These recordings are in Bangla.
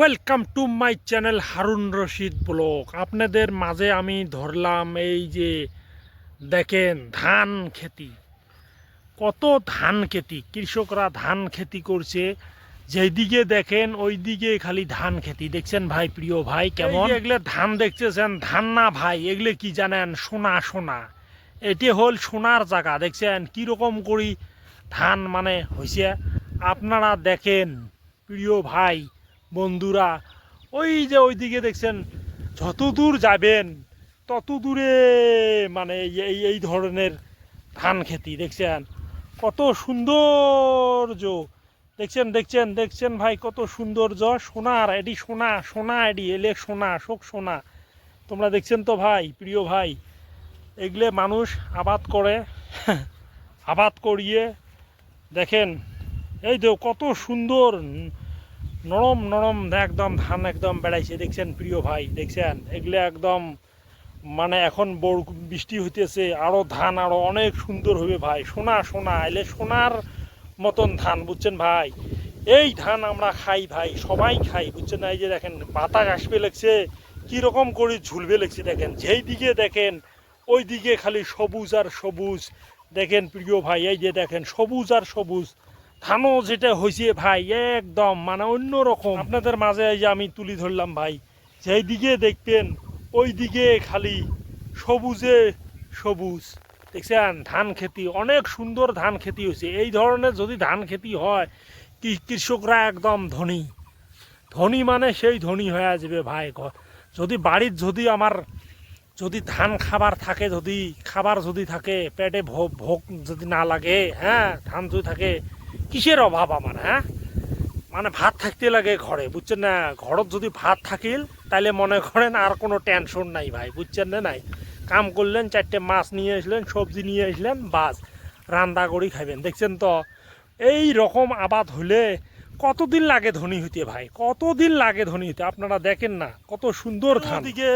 Welcome to my channel Harun Rashid blog আপনাদের মাঝে আমি ধরলাম এই যে দেখেন ধান খেতি। কত ধান খেতি কৃষকরা ধান খেতি করছে। যেদিকে দেখেন ওই দিকে খালি ধান খেতি। দেখছেন ভাই প্রিয় ভাই কেমন? এগুলো ধান দেখতেছেন ধান না ভাই এগুলো কি জানেন? সোনা সোনা। এটি হল সোনার জায়গা। দেখছেন কীরকম করি ধান মানে হয়েছে আপনারা দেখেন প্রিয় ভাই বন্ধুরা, ওই যে ওইদিকে দেখছেন, যত দূর যাবেন, তত দূরে মানে এই- এই ধরনের ধান খেতি, দেখছেন? কত সৌন্দর্য। দেখছেন দেখছেন দেখছেন ভাই, কত সৌন্দর্য। সোনার এডি সোনা সোনা এডি, এলে সোনা, শোক সোনা। তোমরা দেখছেন তো ভাই, প্রিয় ভাই, এগুলো মানুষ আবাদ করে, আবাদ করিয়ে, দেখেন, এই তো কত সুন্দর নরম নরম একদম ধান একদম বেড়াইছে, দেখছেন প্রিয় ভাই, দেখছেন? এগুলো একদম মানে এখন বড় বৃষ্টি হইতেছে, আরও ধান আরও অনেক সুন্দর হবে ভাই। সোনা সোনা, এলে সোনার মতন ধান, বুঝছেন ভাই? এই ধান আমরা খাই ভাই, সবাই খাই, বুঝছেন? এই যে দেখেন, বাতাস আসবে লাগছে, কীরকম করে ঝুলবে লাগছে, দেখেন? যেই দিকে দেখেন, ওই দিকে খালি সবুজ আর সবুজ। দেখেন প্রিয় ভাই, এই যে দেখেন, সবুজ আর সবুজ। ধানও যেটা হয়েছে ভাই, একদম মানে অন্য রকম আপনাদের মাঝে এই যে আমি তুলি ধরলাম ভাই, যেই দিকে দেখবেন ওই দিকে খালি সবুজে সবুজ। দেখছেন? ধান খেতি, অনেক সুন্দর ধান খেতি হয়েছে। এই ধরনের যদি ধান খেতি হয় কৃষকরা একদম ধনী। ধনী মানে সেই ধনী হয়ে যাবে ভাই। যদি বাড়ির যদি আমার, যদি ধান খাবার থাকে, যদি খাবার যদি থাকে, পেটে ভোগ ভোগ যদি না লাগে হ্যাঁ ধান যদি থাকে কিসের অভাব আমার হ্যাঁ? মানে ভাত থাকতে লাগে ঘরে, বুঝছেন না? ঘরত যদি ভাত থাকিল তাহলে মনে করেন আর কোনো টেনশন নাই ভাই, বুঝছেন না নাই? কাম করলেন, চারটে মাছ নিয়ে আসলেন, সবজি নিয়ে আসলেন, বাস রান্না করি খাবেন দেখছেন তো? এই রকম আবাদ হলে কতদিন লাগে ধনী হইতে ভাই? কতদিন লাগে ধনী হইতে? আপনারা দেখেন না, কত সুন্দর দিকে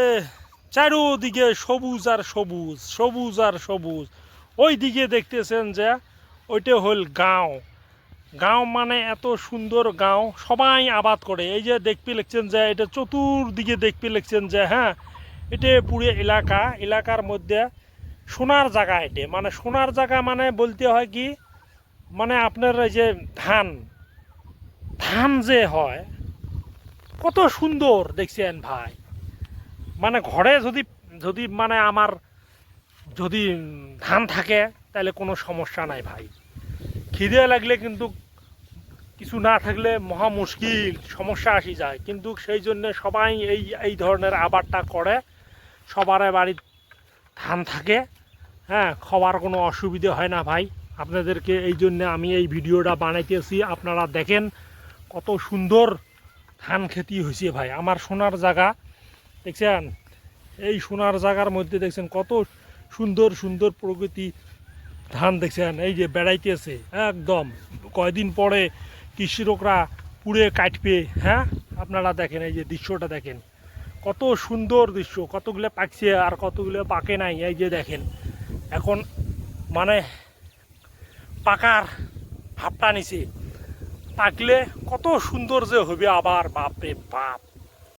চারোদিকে সবুজ আর সবুজ সবুজ আর সবুজ। ওই দিকে দেখতেছেন যে, ওইটা হল গাঁও। গাঁও মানে এত সুন্দর গাঁও, সবাই আবাদ করে। এই যে দেখতে লিখছেন যে, এটা চতুর্দিকে দেখতে লিখছেন যে হ্যাঁ এটা পুরো এলাকা, এলাকার মধ্যে সোনার জায়গা এটা। মানে সোনার জায়গা মানে বলতে হয় কি মানে আপনার এই যে ধান ধান যে হয়, কত সুন্দর দেখছেন ভাই। মানে ঘরে যদি যদি মানে আমার যদি ধান থাকে, তাহলে কোনো সমস্যা নাই ভাই। খিদে লাগলে কিন্তু কিছু না থাকলে মহা মুশকিল, সমস্যা আসি যায়। কিন্তু সেই জন্য সবাই এই এই ধরনের আবারটা করে। সবার বাড়ির ধান থাকে। হ্যাঁ খাওয়ার কোনো অসুবিধে হয় না ভাই। আপনাদেরকে এই জন্য আমি এই ভিডিওটা বানাইতেছি। আপনারা দেখেন কত সুন্দর ধান খেতি হয়েছে ভাই। আমার সোনার জায়গা, দেখছেন? এই সোনার জায়গার মধ্যে দেখছেন কত সুন্দর সুন্দর প্রকৃতি ধান, দেখছেন? এই যে বেড়াইতেছে, একদম। কয়দিন পরে কৃষকরা পুড়ে কাটবে হ্যাঁ? আপনারা দেখেন, এই যে দৃশ্যটা দেখেন। কত সুন্দর দৃশ্য, কতগুলো পাকছে আর কতগুলো পাকে নাই, এই যে দেখেন। এখন মানে পাকার ভাবটা নিছে। পাকলে কত সুন্দর যে হবে, আবার বাপরে বাপ।